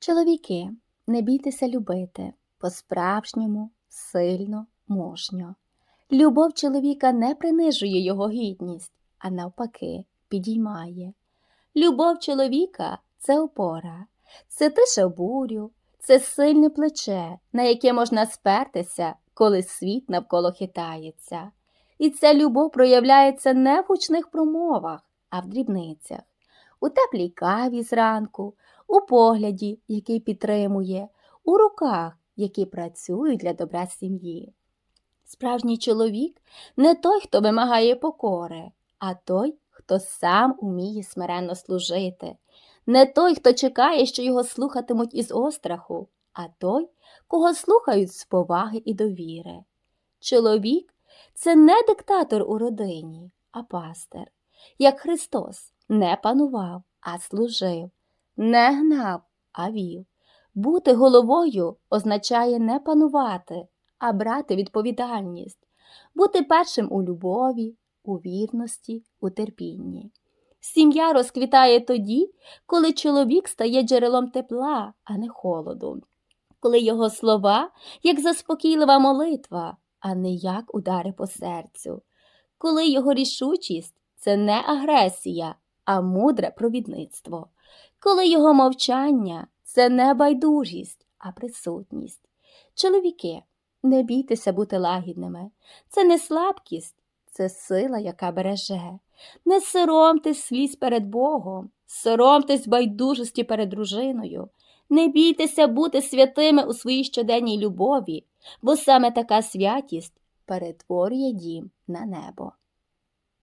Чоловіки, не бійтеся любити по-справжньому, сильно, мужньо. Любов чоловіка не принижує його гідність, а навпаки, підіймає. Любов чоловіка це опора, це тише бурю, це сильне плече, на яке можна спертися, коли світ навколо хитається. І ця любов проявляється не в гучних промовах, а в дрібницях, у теплій каві зранку, у погляді, який підтримує, у руках, які працюють для добра сім'ї. Справжній чоловік не той, хто вимагає покори, а той, хто сам уміє смиренно служити, не той, хто чекає, що його слухатимуть із остраху, а той, кого слухають з поваги і довіри. Чоловік це не диктатор у родині, а пастир, як Христос не панував, а служив, не гнав, а вів. Бути головою означає не панувати, а брати відповідальність, бути першим у любові, у вірності, у терпінні. Сім'я розквітає тоді, коли чоловік стає джерелом тепла, а не холоду, коли його слова як заспокійлива молитва, а не як удари по серцю, коли його рішучість це не агресія, а мудре провідництво, коли його мовчання це не байдужість, а присутність. Чоловіки, не бійтеся бути лагідними, це не слабкість, це сила, яка береже. Не соромтесь сліз перед Богом, соромтесь байдужості перед дружиною, не бійтеся бути святими у своїй щоденній любові, бо саме така святість перетворює дім на небо.